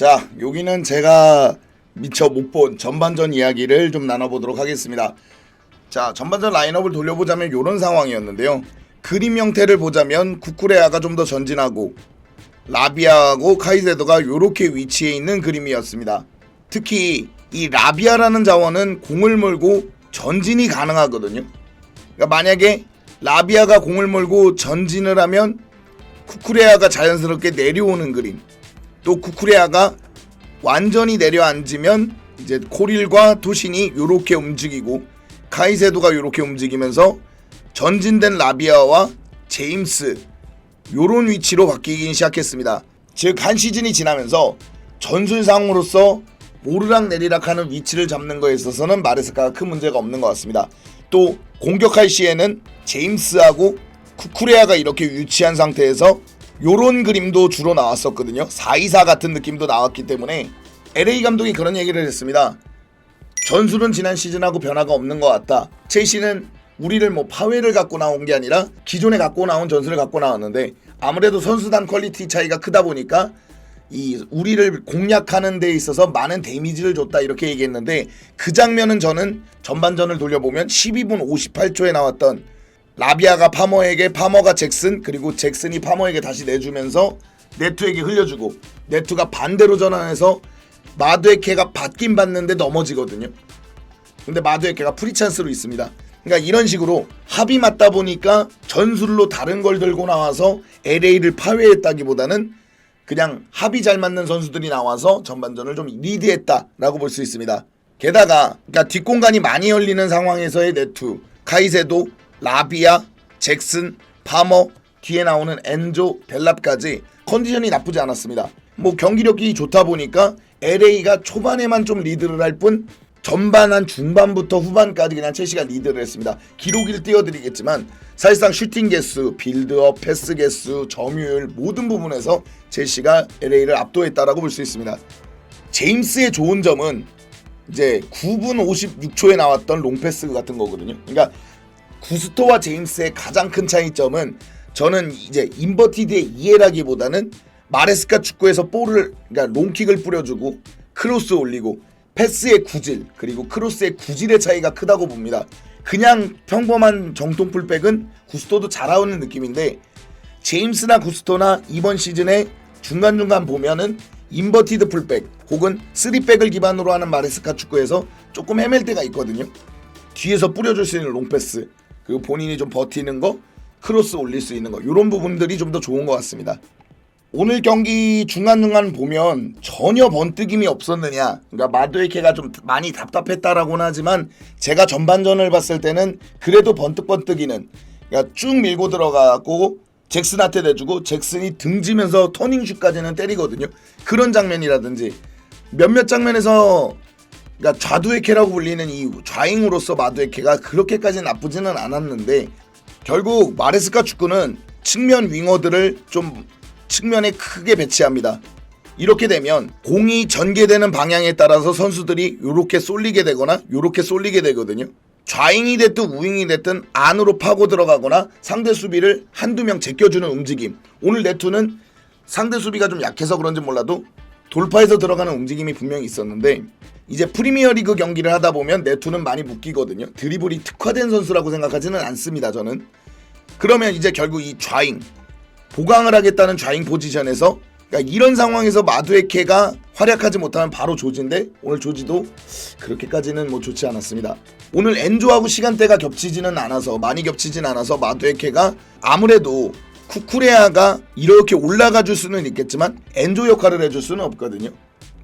자, 여기는 제가 미처 못 본 전반전 이야기를 좀 나눠보도록 하겠습니다. 자, 전반전 라인업을 돌려보자면 이런 상황이었는데요. 그림 형태를 보자면 쿠쿠레아가 좀 더 전진하고 라비아하고 카이세도가 이렇게 위치해 있는 그림이었습니다. 특히 이 라비아라는 자원은 공을 몰고 전진이 가능하거든요. 그러니까 만약에 라비아가 공을 몰고 전진을 하면 쿠쿠레아가 자연스럽게 내려오는 그림. 또 쿠쿠레아가 완전히 내려앉으면 이제 코릴과 토신이 요렇게 움직이고 카이세도가 요렇게 움직이면서 전진된 라비아와 제임스 요런 위치로 바뀌기 시작했습니다. 즉 한 시즌이 지나면서 전술상으로서 오르락 내리락 하는 위치를 잡는 거에 있어서는 마레스카가 큰 문제가 없는 것 같습니다. 또 공격할 시에는 제임스하고 쿠쿠레아가 이렇게 유치한 상태에서 요런 그림도 주로 나왔었거든요. 4-2-4 같은 느낌도 나왔기 때문에 LA 감독이 그런 얘기를 했습니다. 전술은 지난 시즌하고 변화가 없는 것 같다. 첼시는 우리를 뭐 파회를 갖고 나온 게 아니라 기존에 갖고 나온 전술을 갖고 나왔는데 아무래도 선수단 퀄리티 차이가 크다 보니까 이 우리를 공략하는 데 있어서 많은 데미지를 줬다 이렇게 얘기했는데 그 장면은 저는 전반전을 돌려보면 12분 58초에 나왔던 라비아가 파머에게 파머가 잭슨 그리고 잭슨이 파머에게 다시 내주면서 네투에게 흘려주고 네투가 반대로 전환해서 마두에케가 받긴 받는데 넘어지거든요. 근데 마두에케가 프리찬스로 있습니다. 그러니까 이런 식으로 합이 맞다 보니까 전술로 다른 걸 들고 나와서 LA를 파괴했다기보다는 그냥 합이 잘 맞는 선수들이 나와서 전반전을 좀 리드했다라고 볼 수 있습니다. 게다가 그러니까 뒷공간이 많이 열리는 상황에서의 네투, 카이세도, 라비아, 잭슨, 파머, 뒤에 나오는 엔조, 벨랍까지 컨디션이 나쁘지 않았습니다. 뭐 경기력이 좋다 보니까 LA가 초반에만 좀 리드를 할 뿐 전반 한 중반부터 후반까지 그냥 첼시가 리드를 했습니다. 기록을 띄워드리겠지만 사실상 슈팅 개수, 빌드업, 패스 개수, 점유율 모든 부분에서 첼시가 LA를 압도했다라고 볼 수 있습니다. 제임스의 좋은 점은 이제 9분 56초에 나왔던 롱패스 같은 거거든요. 그러니까 구스토와 제임스의 가장 큰 차이점은 저는 이제 인버티드의 이해라기보다는 마레스카 축구에서 볼을 그러니까 롱킥을 뿌려주고 크로스 올리고 패스의 구질 그리고 크로스의 구질의 차이가 크다고 봅니다. 그냥 평범한 정통 풀백은 구스토도 잘하는 느낌인데 제임스나 구스토나 이번 시즌에 중간중간 보면은 인버티드 풀백 혹은 3백을 기반으로 하는 마레스카 축구에서 조금 헤맬 때가 있거든요. 뒤에서 뿌려줄 수 있는 롱패스 그리고 본인이 좀 버티는 거 크로스 올릴 수 있는 거 이런 부분들이 좀 더 좋은 것 같습니다. 오늘 경기 중간중간 보면 전혀 번뜩임이 없었느냐. 그러니까 마두에케가 좀 많이 답답했다라고는 하지만 제가 전반전을 봤을 때는 그래도 번뜩번뜩이는 그러니까 쭉 밀고 들어가고 잭슨한테 내주고 잭슨이 등지면서 터닝슛까지는 때리거든요. 그런 장면이라든지 몇몇 장면에서 그러니까 좌두에케라고 불리는 이 좌잉으로서 마두에케가 그렇게까지 나쁘지는 않았는데 결국 마레스카 축구는 측면 윙어들을 좀 측면에 크게 배치합니다. 이렇게 되면 공이 전개되는 방향에 따라서 선수들이 이렇게 쏠리게 되거나 이렇게 쏠리게 되거든요. 좌잉이 됐든 우잉이 됐든 안으로 파고 들어가거나 상대 수비를 한두 명 제껴주는 움직임. 오늘 네투는 상대 수비가 좀 약해서 그런지 몰라도 돌파해서 들어가는 움직임이 분명히 있었는데 이제 프리미어리그 경기를 하다 보면 네투는 많이 묶이거든요. 드리블이 특화된 선수라고 생각하지는 않습니다. 저는 그러면 이제 결국 이 좌잉 보강을 하겠다는 좌잉 포지션에서 그러니까 이런 상황에서 마두에케가 활약하지 못하면 바로 조지인데 오늘 조지도 그렇게까지는 뭐 좋지 않았습니다. 오늘 엔조하고 시간대가 겹치지는 않아서 많이 겹치진 않아서 마두에케가 아무래도 쿠쿠레아가 이렇게 올라가 줄 수는 있겠지만 엔조 역할을 해줄 수는 없거든요.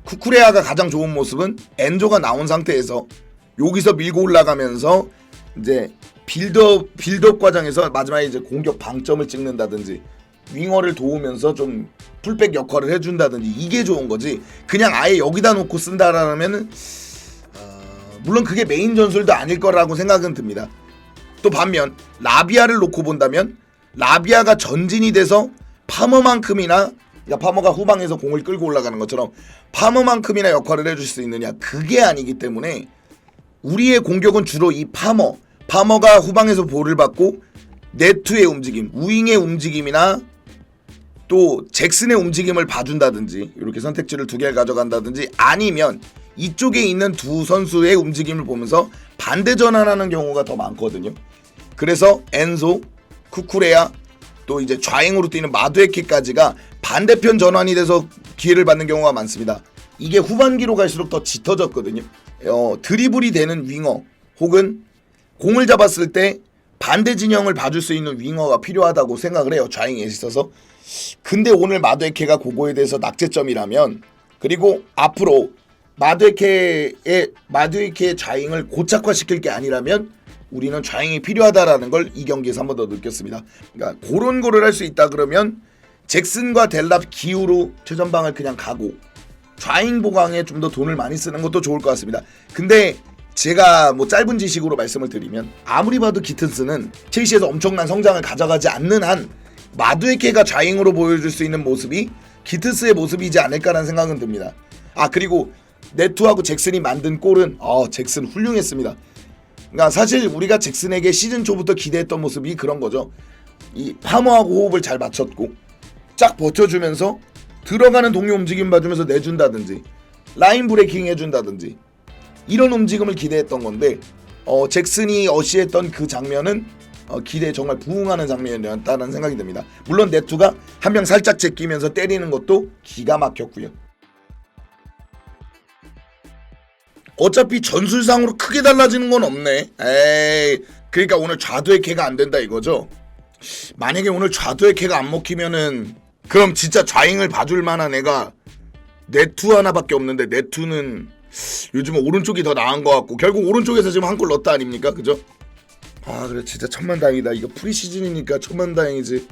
쿠쿠레아가 가장 좋은 모습은 엔조가 나온 상태에서 여기서 밀고 올라가면서 이제 빌드업 빌드업 과정에서 마지막에 이제 공격 방점을 찍는다든지 윙어를 도우면서 좀 풀백 역할을 해준다든지 이게 좋은 거지 그냥 아예 여기다 놓고 쓴다라면은 어, 물론 그게 메인 전술도 아닐 거라고 생각은 듭니다. 또 반면 라비아를 놓고 본다면 라비아가 전진이 돼서 파머만큼이나 그러니까 파머가 후방에서 공을 끌고 올라가는 것처럼 파머만큼이나 역할을 해줄 수 있느냐 그게 아니기 때문에 우리의 공격은 주로 이 파머 파머가 후방에서 볼을 받고 네트의 움직임 우잉의 움직임이나 또 잭슨의 움직임을 봐준다든지 이렇게 선택지를 두 개를 가져간다든지 아니면 이쪽에 있는 두 선수의 움직임을 보면서 반대 전환하는 경우가 더 많거든요. 그래서 엔소, 쿠쿠레야 또 이제 좌행으로 뛰는 마두에키까지가 반대편 전환이 돼서 기회를 받는 경우가 많습니다. 이게 후반기로 갈수록 더 짙어졌거든요. 어, 드리블이 되는 윙어 혹은 공을 잡았을 때 반대 진영을 봐줄 수 있는 윙어가 필요하다고 생각을 해요. 좌행에 있어서. 근데 오늘 마두에케가 그거에 대해서 낙제점이라면 그리고 앞으로 마두에케의 마두에케의 좌행을 고착화시킬 게 아니라면 우리는 좌행이 필요하다라는 걸 이 경기에서 한 번 더 느꼈습니다. 그러니까 그런 거를 할 수 있다 그러면 잭슨과 델랍 기후로 최전방을 그냥 가고 좌잉 보강에 좀 더 돈을 많이 쓰는 것도 좋을 것 같습니다. 근데 제가 뭐 짧은 지식으로 말씀을 드리면 아무리 봐도 기튼스는 첼시에서 엄청난 성장을 가져가지 않는 한 마두에케가 좌잉으로 보여줄 수 있는 모습이 기트스의 모습이지 않을까라는 생각은 듭니다. 아 그리고 네투하고 잭슨이 만든 골은 어 잭슨 훌륭했습니다. 그러니까 사실 우리가 잭슨에게 시즌 초부터 기대했던 모습이 그런 거죠. 이 파머하고 호흡을 잘 맞췄고 쫙 버텨주면서 들어가는 동료 움직임 봐주면서 내준다든지 라인 브레이킹 해준다든지 이런 움직임을 기대했던 건데 어, 잭슨이 어시했던 그 장면은 어, 기대에 정말 부응하는 장면이었다는 생각이 듭니다. 물론 네투가 한 명 살짝 제끼면서 때리는 것도 기가 막혔고요. 어차피 전술상으로 크게 달라지는 건 없네. 에이, 그러니까 오늘 좌도의 캐가 안 된다 이거죠. 만약에 오늘 좌도의 캐가 안 먹히면은 그럼 진짜 좌잉을 봐줄 만한 애가 네투 하나밖에 없는데 네투는 요즘은 오른쪽이 더 나은 것 같고 결국 오른쪽에서 지금 한 골 넣었다 아닙니까 그죠? 아 그래 진짜 천만다행이다 이거 프리시즌이니까 천만다행이지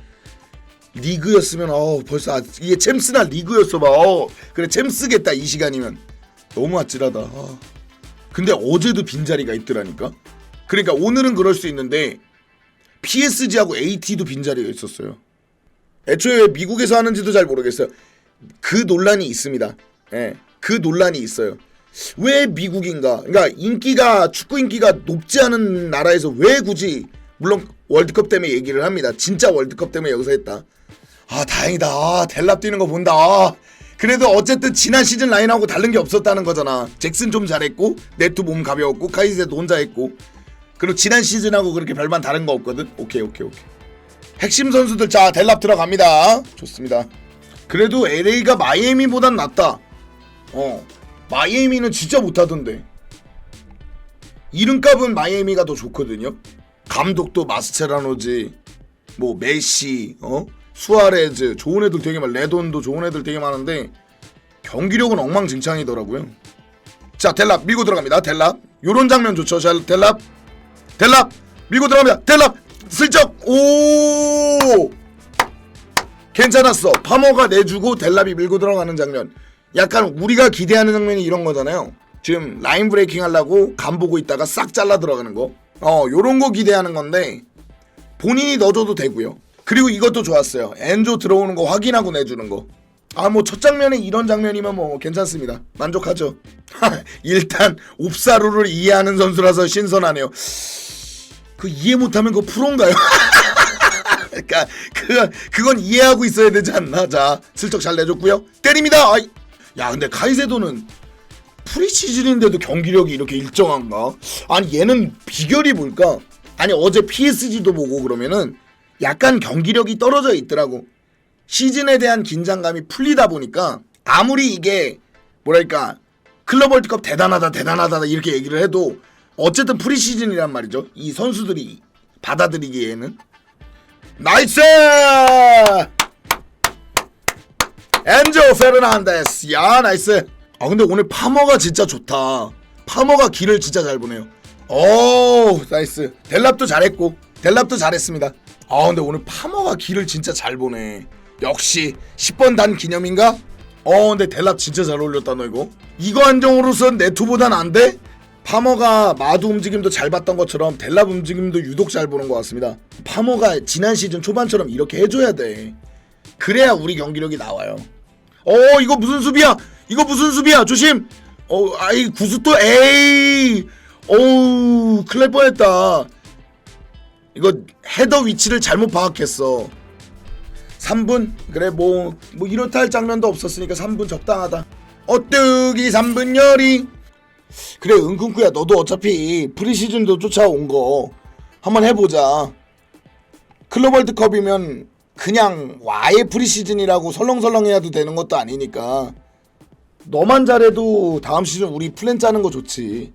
리그였으면 어 벌써 아, 이게 챔스나 리그였어 봐 어, 그래 챔스겠다 이 시간이면 너무 아찔하다 아. 근데 어제도 빈자리가 있더라니까 그러니까 오늘은 그럴 수 있는데 PSG하고 AT도 빈자리가 있었어요 애초에 왜 미국에서 하는지도 잘 모르겠어요. 그 논란이 있습니다. 예, 그 논란이 있어요. 왜 미국인가? 그러니까 인기가 축구 인기가 높지 않은 나라에서 왜 굳이 물론 월드컵 때문에 얘기를 합니다. 진짜 월드컵 때문에 여기서 했다. 아 다행이다. 아, 델랍 뛰는 거 본다. 아, 그래도 어쨌든 지난 시즌 라인하고 다른 게 없었다는 거잖아. 잭슨 좀 잘했고 네트 몸 가벼웠고 카이세도 혼자 했고 그리고 지난 시즌하고 그렇게 별반 다른 거 없거든. 오케이 오케이 오케이. 핵심 선수들 자 델랍 들어갑니다. 좋습니다. 그래도 LA가 마이애미보단 낫다. 어 마이애미는 진짜 못하던데. 이름값은 마이애미가 더 좋거든요. 감독도 마스체라노지, 뭐 메시, 어 수아레즈 좋은 애들 되게 많, 레돈도 좋은 애들 되게 많은데 경기력은 엉망진창이더라고요. 자 델랍 밀고 들어갑니다. 델랍. 요런 장면 좋죠. 자 델랍. 델랍. 밀고 들어갑니다. 델랍. 슬쩍. 오! 괜찮았어. 파머가 내주고 델랍이 밀고 들어가는 장면. 약간 우리가 기대하는 장면이 이런 거잖아요. 지금 라인 브레이킹 하려고 감 보고 있다가 싹 잘라 들어가는 거 어 요런 거 기대하는 건데 본인이 넣어줘도 되고요 그리고 이것도 좋았어요 엔조 들어오는 거 확인하고 내주는 거 아 뭐 첫 장면에 이런 장면이면 뭐 괜찮습니다 만족하죠 일단 옵사루를 이해하는 선수라서 신선하네요 그 이해 못하면 그거 프로인가요? 그러니까 그 그건 이해하고 있어야 되지 않나? 자 슬쩍 잘 내줬고요. 때립니다. 아이. 야 근데 카이세도는 프리시즌인데도 경기력이 이렇게 일정한가? 아니 얘는 비결이 뭘까? 아니 어제 PSG도 보고 그러면은 약간 경기력이 떨어져 있더라고. 시즌에 대한 긴장감이 풀리다 보니까 아무리 이게 뭐랄까 클럽 월드컵 대단하다 대단하다 이렇게 얘기를 해도 어쨌든 프리시즌이란 말이죠. 이 선수들이 받아들이기에는. 나이스! 엔조 페르난데스. 야 나이스. 아 근데 오늘 파머가 진짜 좋다. 파머가 길을 진짜 잘 보네요. 오 나이스. 델랍도 잘했고 델랍도 잘했습니다 아 근데 오늘 파머가 길을 진짜 잘 보네 역시 10번 단 기념인가? 어 근데 델랍 진짜 잘 어울렸다 너 이거 이거 한정으로선 네투보단 안 돼? 파머가 마두 움직임도 잘 봤던 것처럼 델랍 움직임도 유독 잘 보는 것 같습니다. 파머가 지난 시즌 초반처럼 이렇게 해줘야 돼. 그래야 우리 경기력이 나와요. 어 이거 무슨 수비야? 이거 무슨 수비야? 조심. 어 아이 구스토 에이. 어우 뻔했다. 이거 헤더 위치를 잘못 파악했어. 3분? 그래 뭐뭐 이렇다 할 장면도 없었으니까 3분 적당하다. 어뜨기 3분 열이. 그래 은kun쿠야. 너도 어차피 프리시즌도 쫓아온 거 한번 해보자. 클럽 월드컵이면 그냥 와의 프리시즌이라고 설렁설렁 해야도 되는 것도 아니니까. 너만 잘해도 다음 시즌 우리 플랜 짜는 거 좋지.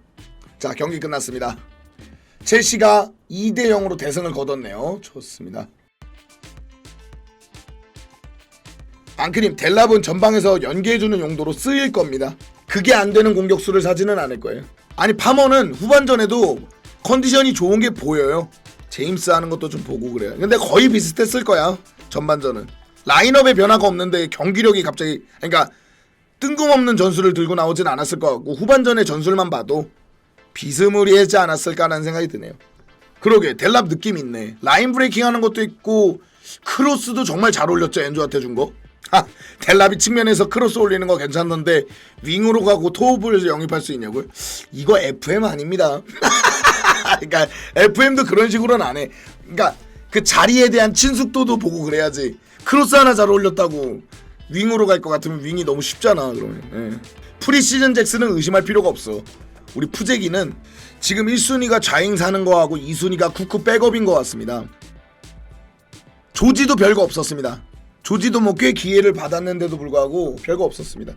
자 경기 끝났습니다 첼시가 2대 0으로 대승을 거뒀네요 좋습니다 앙크님 델랍은 전방에서 연계해주는 용도로 쓰일 겁니다. 그게 안 되는 공격수를 사지는 않을 거예요. 아니 파머는 후반전에도 컨디션이 좋은 게 보여요. 제임스 하는 것도 좀 보고 그래요. 근데 거의 비슷했을 거야 전반전은. 라인업에 변화가 없는데 경기력이 갑자기 그러니까 뜬금없는 전술을 들고 나오진 않았을 것 같고 후반전의 전술만 봐도 비스무리하지 않았을까라는 생각이 드네요. 그러게 델랍 느낌 있네. 라인 브레이킹 하는 것도 있고 크로스도 정말 잘 올렸죠 엔조한테 준 거. 하, 델랍이 측면에서 크로스 올리는 거 괜찮던데 윙으로 가고 토업을 영입할 수 있냐고요? 이거 FM 아닙니다. 그러니까 FM도 그런 식으로는 안 해. 그러니까 그 자리에 대한 친숙도도 보고 그래야지. 크로스 하나 잘 올렸다고 윙으로 갈 것 같으면 윙이 너무 쉽잖아. 그러면 예. 프리시즌 잭스는 의심할 필요가 없어. 우리 푸제기는 지금 1순위가 좌잉 사는 거하고 2순위가 쿠쿠 백업인 것 같습니다. 조지도 별거 없었습니다. 조지도 뭐 꽤 기회를 받았는데도 불구하고 별거 없었습니다.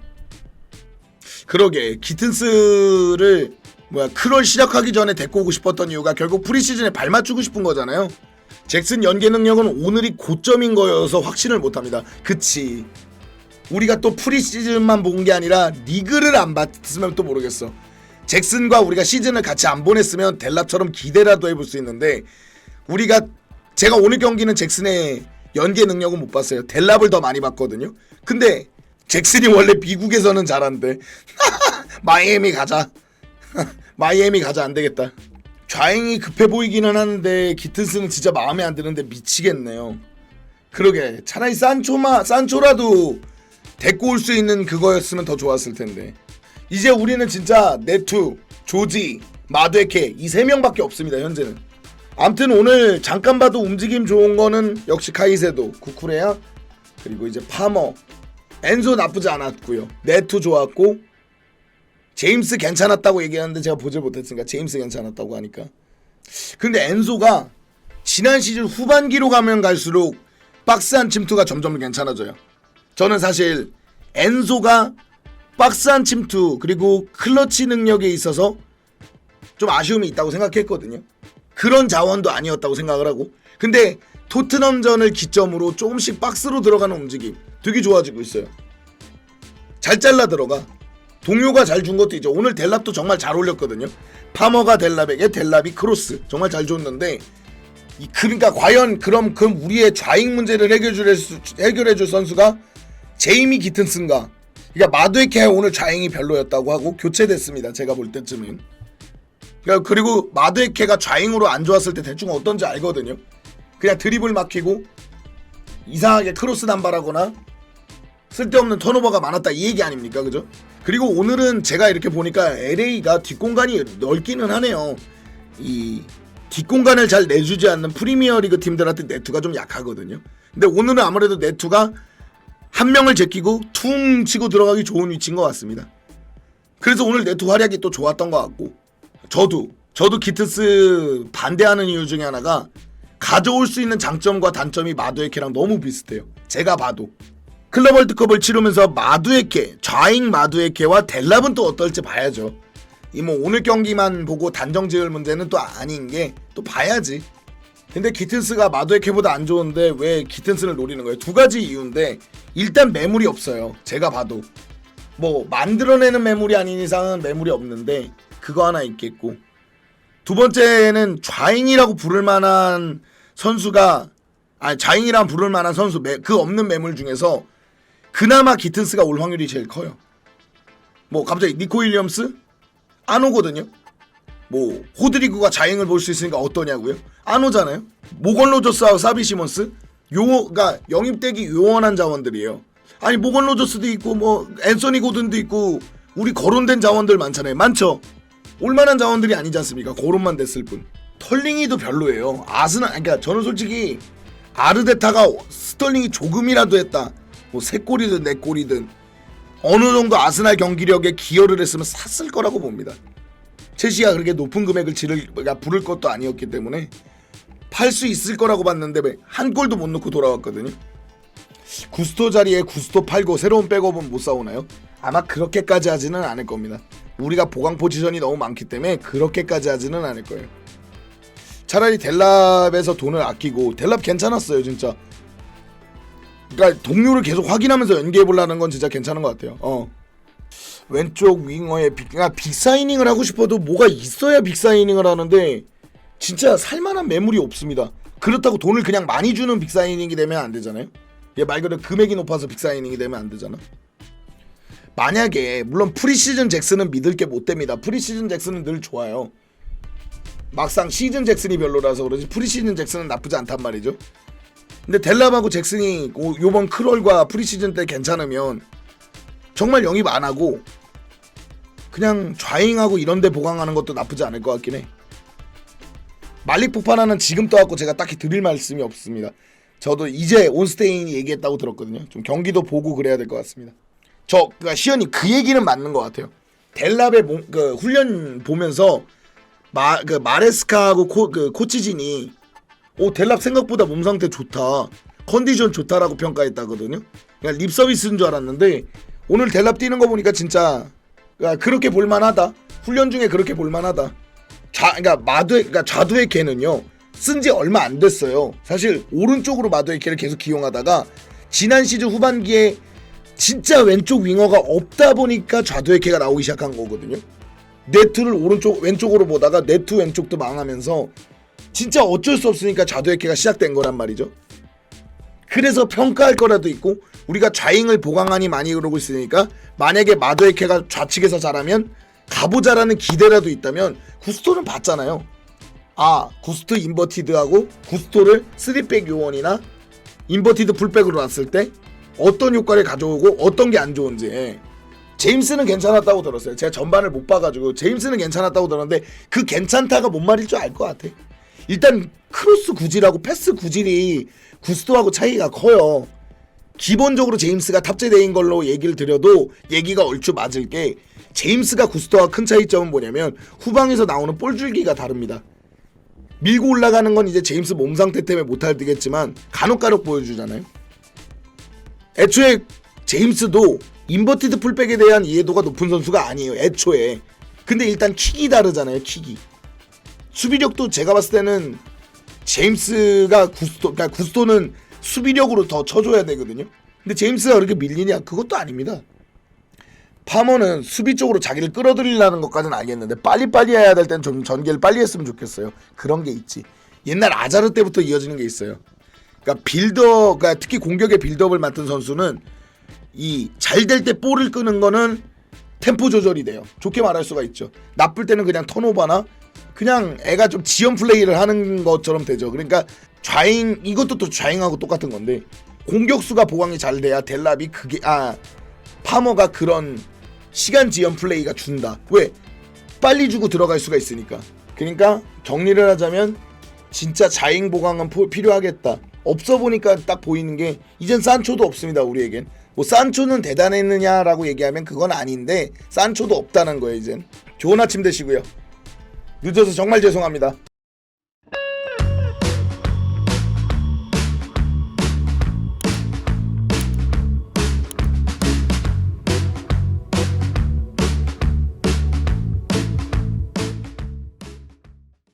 그러게 기튼스를 뭐야 크롤 시작하기 전에 데리고 오고 싶었던 이유가 결국 프리시즌에 발 맞추고 싶은 거잖아요. 잭슨 연계 능력은 오늘이 고점인 거여서 확신을 못합니다. 그치. 우리가 또 프리시즌만 본 게 아니라 리그를 안 봤으면 또 모르겠어. 잭슨과 우리가 시즌을 같이 안 보냈으면 델랍처럼 기대라도 해볼 수 있는데 우리가 제가 오늘 경기는 잭슨의 연계 능력은 못 봤어요. 델랍을 더 많이 봤거든요. 근데 잭슨이 원래 미국에서는 잘한대. 마이애미 가자. 마이애미 가자 안 되겠다. 좌행이 급해 보이기는 하는데 기튼스는 진짜 마음에 안 드는데 미치겠네요. 그러게 차라리 산초마 산초라도 데리고 올 수 있는 그거였으면 더 좋았을 텐데. 이제 우리는 진짜 네투, 조지, 마드에케 이 세 명밖에 없습니다 현재는. 암튼 오늘 잠깐 봐도 움직임 좋은 거는 역시 카이세도, 쿠쿠레야, 그리고 이제 파머, 엔소 나쁘지 않았고요. 네투 좋았고 제임스 괜찮았다고 얘기하는데 제가 보질 못했으니까 제임스 괜찮았다고 하니까. 근데 엔소가 지난 시즌 후반기로 가면 갈수록 박스한 침투가 점점 괜찮아져요. 저는 사실 엔소가 박스한 침투 그리고 클러치 능력에 있어서 좀 아쉬움이 있다고 생각했거든요. 그런 자원도 아니었다고 생각을 하고 근데 토트넘전을 기점으로 조금씩 박스로 들어가는 움직임 되게 좋아지고 있어요. 잘 잘라 들어가. 동료가 잘 준 것도 있죠. 오늘 델랍도 정말 잘 올렸거든요. 파머가 델랍에게 델랍이 크로스 정말 잘 줬는데 이 그러니까 과연 그럼 그 우리의 좌익 문제를 해결해 줄 해결해 줄 선수가 제이미 기튼슨가? 그러니까 마두에케 오늘 좌잉이 별로였다고 하고 교체됐습니다. 제가 볼 때쯤은. 그러니까 그리고 마두에케가 좌잉으로 안 좋았을 때 대충 어떤지 알거든요. 그냥 드리블 막히고 이상하게 크로스 단발하거나 쓸데없는 턴오버가 많았다 이 얘기 아닙니까 그죠? 그리고 오늘은 제가 이렇게 보니까 LA가 뒷공간이 넓기는 하네요. 이 뒷공간을 잘 내주지 않는 프리미어리그 팀들한테 네트가 좀 약하거든요. 근데 오늘은 아무래도 네트가 한 명을 제끼고 퉁 치고 들어가기 좋은 위치인 것 같습니다. 그래서 오늘 네트 활약이 또 좋았던 것 같고 저도 저도 기트스 반대하는 이유 중에 하나가 가져올 수 있는 장점과 단점이 마두에케랑 너무 비슷해요. 제가 봐도 클럽 월드컵을 치르면서 마두에케 좌잉 마두에케와 델랍은 또 어떨지 봐야죠. 이 뭐 오늘 경기만 보고 단정 지을 문제는 또 아닌 게 또 봐야지. 근데 기튼스가 마두에케보다 안 좋은데 왜 기튼스를 노리는 거예요? 두 가지 이유인데 일단 매물이 없어요. 제가 봐도 뭐 만들어내는 매물이 아닌 이상은 매물이 없는데 그거 하나 있겠고 두 번째는 좌잉이라고 부를 만한 선수가 아니 좌잉이란 부를 만한 선수 매, 그 없는 매물 중에서 그나마 기튼스가 올 확률이 제일 커요. 뭐 갑자기 니코 윌리엄스 안 오거든요. 뭐 호드리그가 자행을 볼 수 있으니까 어떠냐고요? 안 오잖아요. 모건 로저스하고 사비 시몬스 요가 영입되기 요원한 자원들이에요. 아니 모건 로저스도 있고 뭐 앤서니 고든도 있고 우리 거론된 자원들 많잖아요. 많죠. 올만한 자원들이 아니지 않습니까? 거론만 됐을 뿐. 털링이도 별로예요. 아스나 그러니까 저는 솔직히 아르데타가 스털링이 조금이라도 했다. 뭐 세 골이든 네 골이든 어느 정도 아스날 경기력에 기여를 했으면 샀을 거라고 봅니다. 첼시가 그렇게 높은 금액을 지를 그러니까 부를 것도 아니었기 때문에 팔수 있을 거라고 봤는데 왜한 골도 못 넣고 돌아왔거든요. 구스토 자리에 구스토 팔고 새로운 백업은 못 사오나요? 아마 그렇게까지 하지는 않을 겁니다. 우리가 보강 포지션이 너무 많기 때문에 그렇게까지 하지는 않을 거예요. 차라리 델랍에서 돈을 아끼고 델랍 괜찮았어요 진짜. 그러니까 동료를 계속 확인하면서 연계해 보려는 건 진짜 괜찮은 것 같아요. 어. 왼쪽 윙어에 빅, 그러니까 빅사이닝을 하고 싶어도 뭐가 있어야 빅사이닝을 하는데 진짜 살만한 매물이 없습니다. 그렇다고 돈을 그냥 많이 주는 빅사이닝이 되면 안 되잖아요. 얘 말 그대로 금액이 높아서 빅사이닝이 되면 안 되잖아. 만약에 물론 프리시즌 잭슨은 믿을 게 못 됩니다. 프리시즌 잭슨은 늘 좋아요. 막상 시즌 잭슨이 별로라서 그러지 프리시즌 잭슨은 나쁘지 않단 말이죠. 근데 델랍하고 잭슨이 고- 요번 크롤과 프리시즌 때 괜찮으면 정말 영입 안 하고 그냥 좌잉하고 이런 데 보강하는 것도 나쁘지 않을 것 같긴 해. 말릭 포파나는 지금 떠갖고 제가 딱히 드릴 말씀이 없습니다. 저도 이제 온스테인이 얘기했다고 들었거든요. 좀 경기도 보고 그래야 될 것 같습니다. 저 그러니까 시연이 그 얘기는 맞는 것 같아요. 델랍의 몸, 그 훈련 보면서 마, 그 마레스카하고 코, 그 코치진이 오 델랍 생각보다 몸 상태 좋다 컨디션 좋다라고 평가했다거든요. 그냥 립 서비스인 줄 알았는데 오늘 델랍 뛰는 거 보니까 진짜 그러니까 그렇게 볼만하다. 훈련 중에 그렇게 볼만하다. 좌 그러니까 마두의 그러니까 좌두의 개는요 쓴 지 얼마 안 됐어요. 사실 오른쪽으로 마두의 개를 계속 기용하다가 지난 시즌 후반기에 진짜 왼쪽 윙어가 없다 보니까 좌두의 개가 나오기 시작한 거거든요. 네트를 오른쪽 왼쪽으로 보다가 네트 왼쪽도 망하면서 진짜 어쩔 수 없으니까 좌두의 개가 시작된 거란 말이죠. 그래서 평가할 거라도 있고 우리가 좌잉을 보강하니 많이 그러고 있으니까 만약에 마도에케가 좌측에서 잘하면 가보자라는 기대라도 있다면 구스토는 봤잖아요. 아 구스토 인버티드하고 구스토를 3백 요원이나 인버티드 풀백으로 놨을 때 어떤 효과를 가져오고 어떤 게 안 좋은지 제임스는 괜찮았다고 들었어요. 제가 전반을 못 봐가지고 제임스는 괜찮았다고 들었는데 그 괜찮다가 뭔 말일 줄 알 것 같아. 일단 크로스 구질하고 패스 구질이 구스토하고 차이가 커요. 기본적으로 제임스가 탑재대인 걸로 얘기를 드려도 얘기가 얼추 맞을 게 제임스가 구스토와 큰 차이점은 뭐냐면 후방에서 나오는 볼 줄기가 다릅니다. 밀고 올라가는 건 이제 제임스 몸 상태 때문에 못할 되겠지만 간혹간혹 보여주잖아요. 애초에 제임스도 인버티드 풀백에 대한 이해도가 높은 선수가 아니에요. 애초에. 근데 일단 킥이 다르잖아요. 킥이. 수비력도 제가 봤을 때는 제임스가 구스토, 그러니까 구스토는 수비력으로 더 쳐줘야 되거든요. 근데 제임스가 그렇게 밀리냐? 그것도 아닙니다. 파머는 수비 쪽으로 자기를 끌어들이려는 것까지는 알겠는데 빨리빨리 해야 될 땐 좀 전개를 빨리 했으면 좋겠어요. 그런 게 있지. 옛날 아자르 때부터 이어지는 게 있어요. 그러니까 빌더, 그러니까 특히 공격의 빌드업을 맡은 선수는 이 잘 될 때 볼을 끄는 거는 템포 조절이 돼요. 좋게 말할 수가 있죠. 나쁠 때는 그냥 턴오버나 그냥 애가 좀 지연 플레이를 하는 것처럼 되죠. 그러니까 좌잉 이것도 또 좌잉하고 똑같은 건데 공격수가 보강이 잘 돼야 델랍이 그게 아 파머가 그런 시간 지연 플레이가 준다. 왜? 빨리 주고 들어갈 수가 있으니까. 그러니까 정리를 하자면 진짜 자잉 보강은 포- 필요하겠다. 없어 보니까 딱 보이는 게 이젠 산초도 없습니다. 우리에겐. 뭐 산초는 대단했느냐라고 얘기하면 그건 아닌데 산초도 없다는 거예요, 이젠. 좋은 아침 되시고요. 늦어서 정말 죄송합니다.